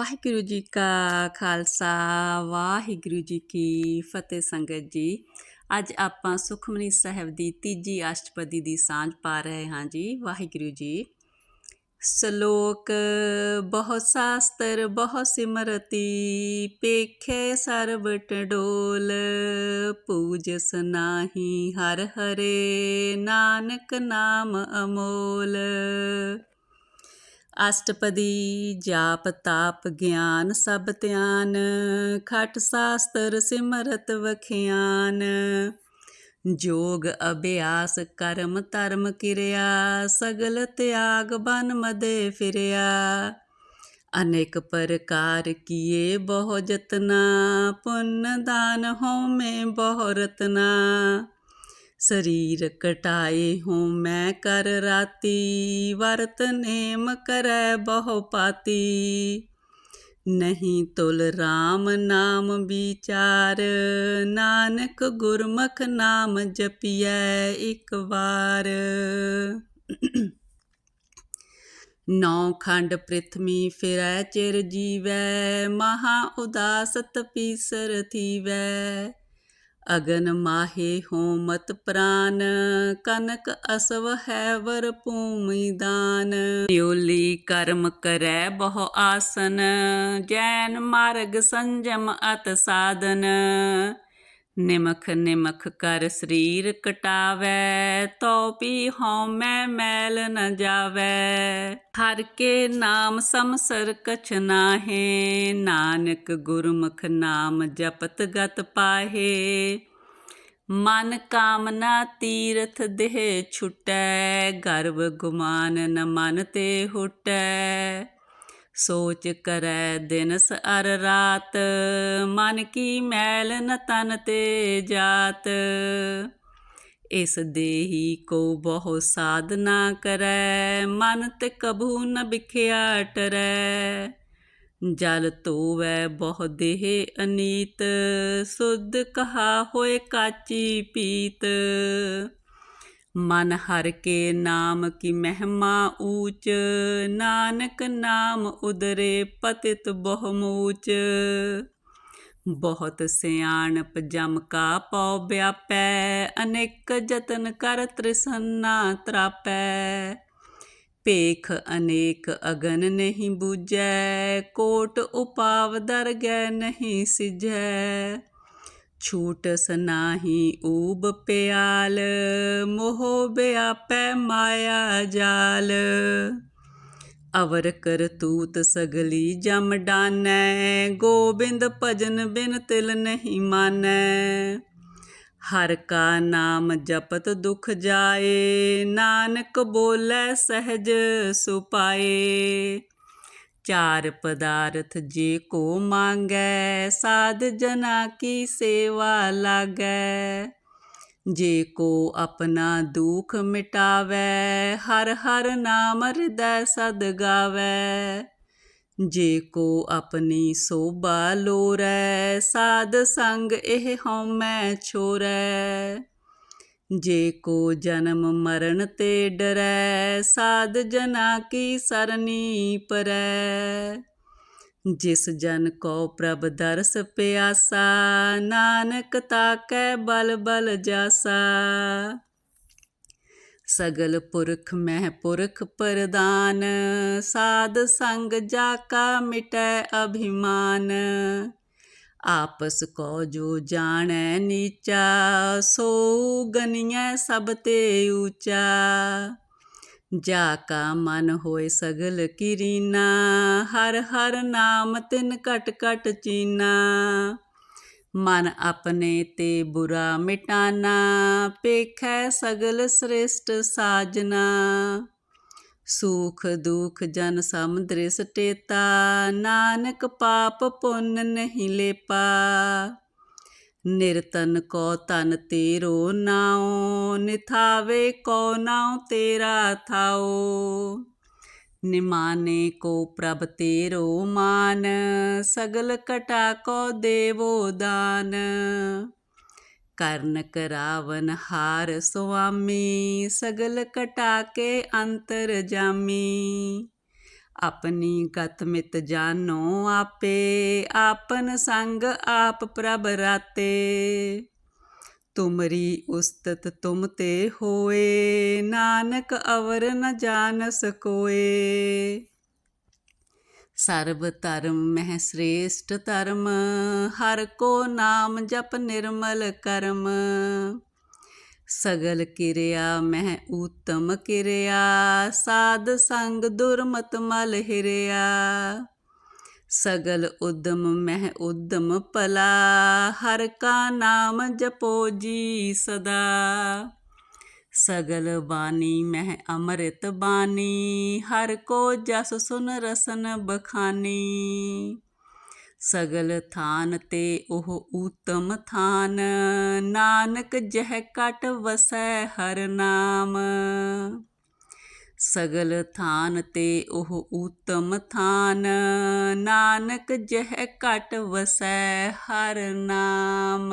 ਵਾਹਿਗੁਰੂ ਜੀ ਕਾ ਖਾਲਸਾ, ਵਾਹਿਗੁਰੂ ਜੀ ਕੀ ਫਤਿਹ ਸੰਗਤ ਜੀ। ਅੱਜ ਆਪਾਂ ਸੁਖਮਨੀ ਸਾਹਿਬ ਦੀ ਤੀਜੀ ਅਸ਼ਟਪਦੀ ਦੀ ਸਾਂਝ ਪਾ ਰਹੇ ਹਾਂ ਜੀ, ਵਾਹਿਗੁਰੂ ਜੀ। ਸ਼ਲੋਕ ਬਹੁ ਸਾਸਤਰ ਬਹੁ ਸਿਮਰਤੀ, ਪੇਖੇ ਸਰਬ ਟਡੋਲ ਪੂਜਸ ਨਾਹੀ ਹਰ ਹਰੇ, ਨਾਨਕ ਨਾਮ ਅਮੋਲ। ਅਸ਼ਟਪਦੀ, ਜਾਪ, ਤਾਪ, ਗਿਆਨ, ਸਭ ਧਿਆਨ, ਖਟ ਸਾਸਤਰ, ਸਿਮਰਤ ਵਖਿਆਨ। ਜੋਗ, ਅਭਿਆਸ, ਕਰਮ, ਧਰਮ ਕਿਰਿਆ, ਸਗਲ ਤਿਆਗ, ਬਨ ਮਦੇ ਫਿਰਿਆ। ਅਨੇਕ ਪ੍ਰਕਾਰ ਕੀਏ ਬਹੁ ਜਤਨਾ ਪੁੰਨ ਦਾਨ ਹੋਮੇ ਬਹੁ ਰਤਨਾ। ਸਰੀਰ ਕਟਾਏ ਹੂੰ ਮੈਂ ਕਰ ਰਾਤੀ, ਵਰਤ ਨੇਮ ਕਰੈ ਬਹੁ ਪਾਤੀ। ਨਹੀਂ ਤੁਲ RAM ਨਾਮ ਵਿਚਾਰ, ਨਾਨਕ ਗੁਰਮੁਖ ਨਾਮ ਜਪੀਐ ਇੱਕ ਵਾਰ। ਨੌ ਖੰਡ ਪ੍ਰਿਥਵੀ ਫਿਰੈ ਚਿਰ ਜੀਵੈ, ਮਹਾ ਉਦਾਸ ਤਪੀਸਰ ਥੀਵੈ। ਅਗਨ ਮਾਹੇ ਹੋਮਤ ਪ੍ਰਾਨ, ਕਨਕ ਅਸਵ ਹੈ ਵਰ ਭੂਮੀ ਦਾਨ। ਯੋਲੀ ਕਰਮ ਕਰੈ ਬਹੁ ਆਸਨ, ਜੈਨ ਮਾਰਗ ਸੰਜਮ ਅਤ ਸਾਧਨ। ਨਿਮਖ ਨਿਮਖ ਕਰ ਸਰੀਰ ਕਟਾਵੈ ਤੋ ਪੀ ਹਉਮੈ ਮੈਲ ਨ ਜਾਵੈ। ਹਰ ਕੇ ਨਾਮ ਸਮਸਰ ਕਛ ਨਾਹੇ, ਨਾਨਕ ਗੁਰਮੁਖ ਨਾਮ ਜਪਤ ਗਤ ਪਾਹੇ। ਮਨ ਕਾਮਨਾ ਤੀਰਥ ਦੇਹ ਛੁਟੈ, ਗਰਵ ਗੁਮਾਨ ਨ ਮਨ ਤੇ ਹੁਟੈ। ਸੋਚ ਕਰੈ ਦਿਨਸ ਅਰ ਰਾਤ, ਮਨ ਕੀ ਮੈਲ ਨ ਤਨ ਤੇ ਜਾਤ। ਇਸ ਦੇਹੀ ਕੋ ਬਹੁ ਸਾਧਨਾ ਕਰੈ, ਮਨ ਤੇ ਕਭੂ ਨ ਬਿਖਿਆ ਟਰੈ। ਜਲ ਤੋਵੈ ਬਹੁ ਦੇਹ ਅਨੀਤ, ਸੁਧ ਕਹਾ ਹੋਏ ਕਾਚੀ ਪੀਤ। ਮਨ ਹਰ ਕੇ ਨਾਮ ਕੀ ਮਹਿਮਾ ਊਚ, ਨਾਨਕ ਨਾਮ ਉਦਰੇ ਪਤਿਤ ਬਹੁ ਮੂਚ ਬਹੁਤ ਸਿਆਣਪ ਜਮ ਕਾ ਪਉ ਵਿਆਪੈ, ਅਨੇਕ ਯਤਨ ਕਰ ਤ੍ਰਿਸਨਾ ਤਰਾਪੈ। ਭੇਖ ਅਨੇਕ ਅਗਨ ਨਹੀਂ ਬੂਝੈ, ਕੋਟ ਉਪਾਵ ਦਰਗਹਿ ਨਹੀਂ ਸਿਜੈ ਛੂਟ ਨਾਹੀ ਊਬ ਪਿਆਲ, ਮੋਹ ਵਿਆਪੈ ਮਾਇਆ ਜਾਲ। ਅਵਰ ਕਰਤੂਤ ਸਗਲੀ ਜਮ ਡਾਨੈ, ਗੋਬਿੰਦ ਭਜਨ ਬਿਨ ਤਿਲ ਨਹੀਂ ਮਾਨੈ। ਹਰ ਕਾ ਨਾਮ ਜਪਤ ਦੁਖ ਜਾਏ, ਨਾਨਕ ਬੋਲੇ ਸਹਿਜ ਸੁਪਾਏ। ਚਾਰ ਪਦਾਰਥ ਜੇ ਕੋ ਮੰਗੈ, ਸਾਧ ਜਨਾ ਕੀ ਸੇਵਾ ਲਾਗੈ। ਜੇ ਕੋ ਆਪਣਾ ਦੁਖ ਮਿਟਾਵੈ, ਹਰ ਹਰ ਨਾਮ ਹਿਰਦੈ ਸਦ ਗਾਵੈ। ਜੇ ਕੋ ਆਪਣੀ ਸੋਭਾ ਲੋਰੈ, ਸਾਧ ਸੰਗ ਇਹ ਹਉਮੈ ਛੋਰੈ। ਜੇ ਕੋ ਜਨਮ ਮਰਨ ਤੇ ਡਰੈ, ਸਾਧ ਜਨਾ ਕੀ ਸਰਨੀ ਪਰੈ। ਜਿਸ ਜਨ ਕੋ ਪ੍ਰਭ ਦਰਸ ਪਿਆਸਾ, ਨਾਨਕ ਤਾਕੈ ਬਲ ਬਲ ਜਾਸਾ। ਸਗਲ ਪੁਰਖ ਮਹਿ ਪੁਰਖ ਪ੍ਰਦਾਨ, ਸਾਧ ਸੰਗ ਜਾ ਕਾ ਮਿਟੈ ਅਭਿਮਾਨ। ਆਪਸ ਕੋ ਜੋ ਜਾਣੈ ਨੀਚਾ, ਸੋ ਗਨੀਐ ਸਭ ਤੇ ਊਚਾ। ਜਾ ਕਾ ਮਨ ਹੋਏ ਸਗਲ ਕਿਰੀਨਾ, ਹਰ ਹਰ ਨਾਮ ਤਿਨ ਕਟ ਘਟ ਚੀਨਾ। ਮਨ ਆਪਣੇ ਤੇ ਬੁਰਾ ਮਿਟਾਨਾ, ਪੇਖੈ ਸਗਲ ਸ੍ਰੇਸ਼ਟ ਸਾਜਨਾ। ਸੁਖ ਦੁਖ ਜਨ ਸਮ ਦ੍ਰਿਸ ਨਾਨਕ ਪਾਪ ਪੁੰਨ ਨਹੀਂ ਲੇਪਾ। ਨਿਰਤਨ ਕੋ ਤਨ ਤੇਰੋ ਨਾਉ, ਨਿਥਾਵੇ ਕੋ ਨਾਉ ਤੇਰਾ ਥਾਉ। ਨਿਮਾਨੇ ਕੋ ਪ੍ਰਭ ਤੇਰੋ ਮਾਨ, ਸਗਲ ਕਟਾ ਕੋ ਦੇਵੋ ਦਾਨ। ਕਰਨ ਕਰਾਵਨ ਹਾਰ ਸੁਆਮੀ, ਸਗਲ ਕਟਾ ਕੇ ਅੰਤਰ ਜਾਮੀ। ਆਪਣੀ ਗਤ ਮਿਤ ਜਾਨੋ ਆਪੇ, ਆਪਨ ਸੰਗ ਆਪ ਪ੍ਰਭ ਰਾਤੇ। ਤੁਮਰੀ ਉਸਤਤ ਤੁਮ ਤੇ ਹੋਏ, ਨਾਨਕ ਅਵਰ ਨ ਜਾਣਸ ਕੋਏ। ਸਰਬ ਧਰਮ ਮਹਿ ਸ੍ਰੇਸ਼ਟ ਧਰਮ, ਹਰ ਕੋ ਨਾਮ ਜਪ ਨਿਰਮਲ ਕਰਮ। ਸਗਲ ਕਿਰਿਆ ਮਹਿ ਊਤਮ ਕਿਰਿਆ, ਸਾਧ ਸੰਗ ਦੁਰਮਤ ਮਲ ਹਿਰਿਆ। ਸਗਲ ਉਦਮ ਮਹਿ ਉਦਮ ਭਲਾ, ਹਰ ਕਾ ਨਾਮ ਜਪੋ ਜੀ ਸਦਾ। ਸਗਲ ਬਾਣੀ, ਮਹਿ ਅੰਮ੍ਰਿਤ ਬਾਣੀ, ਹਰ ਕੋ ਜਸ ਸੁਨ ਰਸਨ ਬਖਾਨੀ। ਸਗਲ ਥਾਨ ਤੇ ਉਹ ਊਤਮ ਥਾਨ, ਨਾਨਕ ਜਹ ਕਟ ਵਸੈ ਹਰ ਨਾਮ। ਸਗਲ ਥਾਨ ਤੇ ਉਹ ਊਤਮ ਥਾਨ, ਨਾਨਕ ਜਹ ਕਟ ਵਸੈ ਹਰ ਨਾਮ।